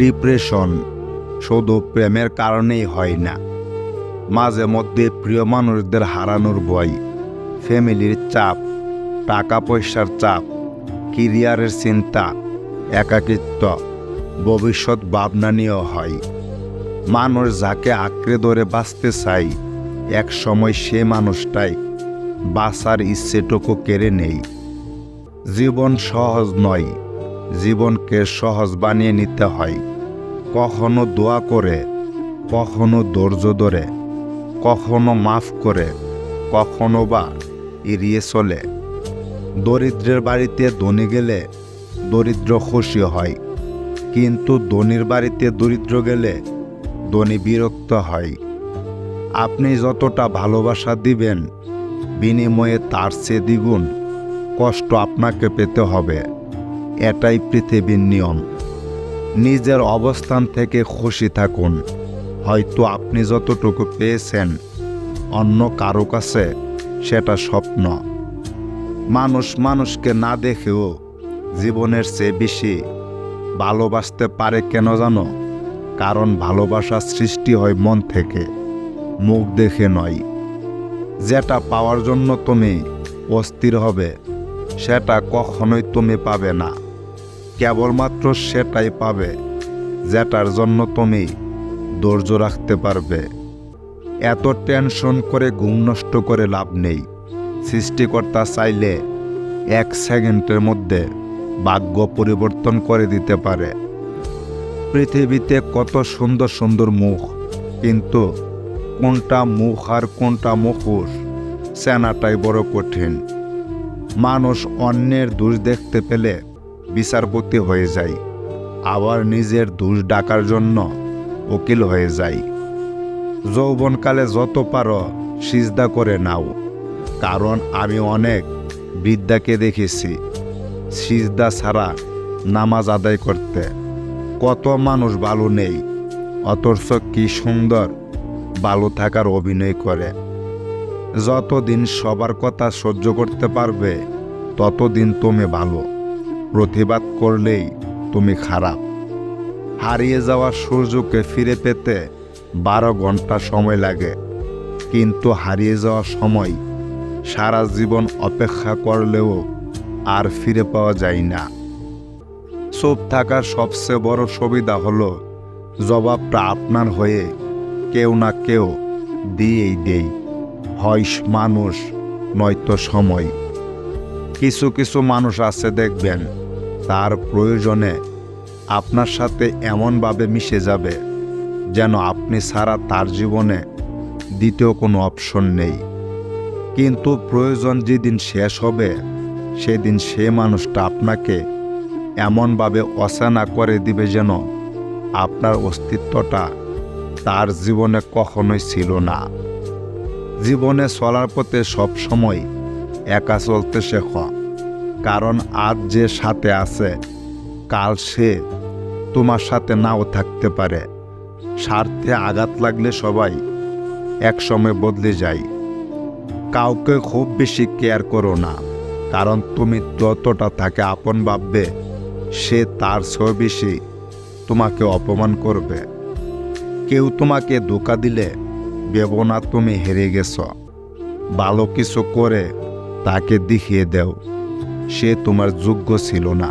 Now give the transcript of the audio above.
Depression শুধু প্রেমের কারণেই হয় না, মাঝে মধ্যে প্রিয় মানুষদের হারানোর ভয়, ফ্যামিলির চাপ টাকা পয়সার চাপ, কেরিয়ারের চিন্তা, একাকিত্ব, ভবিষ্যৎ ভাবনা নিয়েও হয়। মানুষ যাকে আঁকড়ে ধরে বাঁচতে চাই এক সময় সে মানুষটাই বাঁচার ইচ্ছেটুকু কেড়ে নেই জীবন সহজ নয় জীবনকে সহজ বানিয়ে নিতে হয়। কখনো দোয়া করে, কখনো ধৈর্য ধরে, কখনো মাফ করে, কখনো বা এড়িয়ে চলে। দরিদ্রের বাড়িতে ধনী গেলে দরিদ্র খুশি হয়, কিন্তু ধনির বাড়িতে দরিদ্র গেলে ধনী বিরক্ত হয়। আপনি যতটা ভালোবাসা দিবেন, বিনিময়ে তার চেয়ে দ্বিগুণ কষ্ট আপনাকে পেতে হবে। এটাই পৃথিবীর নিয়ম। নিজের অবস্থান থেকে খুশি থাকুন। হয়তো আপনি যতটুকু পেয়েছেন, অন্য কারও কাছে সেটা স্বপ্ন। মানুষ মানুষকে না দেখেও জীবনের চেয়ে বেশি ভালোবাসতে পারে কেন জানো? কারণ ভালোবাসা সৃষ্টি হয় মন থেকে, মুখ দেখে নয়। যেটা পাওয়ার জন্য তুমি অস্থির হবে, সেটা কখনোই তুমি পাবে না। কেবলমাত্র সেটাই পাবে, যেটার জন্য তুমি ধৈর্য রাখতে পারবে। এত টেনশন করে ঘুম নষ্ট করে লাভ নেই। সৃষ্টিকর্তা চাইলে এক সেকেন্ডের মধ্যে ভাগ্য পরিবর্তন করে দিতে পারে। পৃথিবীতে কত সুন্দর সুন্দর মুখ, কিন্তু কোনটা মুখ আর কোনটা মুখোশ চেনাটাই বড় কঠিন। মানুষ অন্যের দোষ দেখতে পেলে বিচারপতি হয়ে যায় আবার নিজের দোষ ডাকার জন্য উকিল হয়ে যায় যৌবনকালে যত পারো সিজদা করে নাও, কারণ আমি অনেক বিদ্যাকে দেখেছি। সিজদা ছাড়া নামাজ আদায় করতে কত মানুষ ভালো নেই, অথচ কি সুন্দর ভালো থাকার অভিনয় করে। যতদিন সবার কথা সহ্য করতে পারবে, ততদিন তুমি ভালো। প্রতিবাদ করলেই তুমি খারাপ। হারিয়ে যাওয়া সূর্যকে ফিরে পেতে বারো ঘণ্টা সময় লাগে। কিন্তু হারিয়ে যাওয়া সময় সারা জীবন অপেক্ষা করলেও আর ফিরে পাওয়া যায় না। চুপ থাকার সবচেয়ে বড় সুবিধা হলো জবাবটা আপনার হয়ে কেউ না কেউ দিয়েই দেই। হয় মানুষ নয়তো সময়। কিছু কিছু মানুষ আছে, দেখবেন, তার প্রয়োজনে আপনার সাথে এমনভাবে মিশে যাবে যেন আপনি ছাড়া তার জীবনে দ্বিতীয় কোনো অপশন নেই। কিন্তু প্রয়োজন যেদিন শেষ হবে, সেদিন সে মানুষটা আপনাকে এমনভাবে অচেনা করে দিবে যেন আপনার অস্তিত্বটা তার জীবনে কখনোই ছিল না। জীবনে চলার পথে সবসময় একা চলতে শেখ। কারণ আজ যে সাথে আছে, কাল সে তোমার সাথে নাও থাকতে পারে। স্বার্থে আঘাত লাগলে সবাই একসময় বদলে যায়। কাউকে খুব বেশি কেয়ার করো না, কারণ তুমি যতটা তাকে আপন ভাববে, সে তার চেয়েও বেশি তোমাকে অপমান করবে। কেউ তোমাকে ধোকা দিলে ভেবো না তুমি হেরে গেছ। ভালো কিছু করে তাকে দেখিয়ে দেও। সে তোমার যোগ্য ছিল না।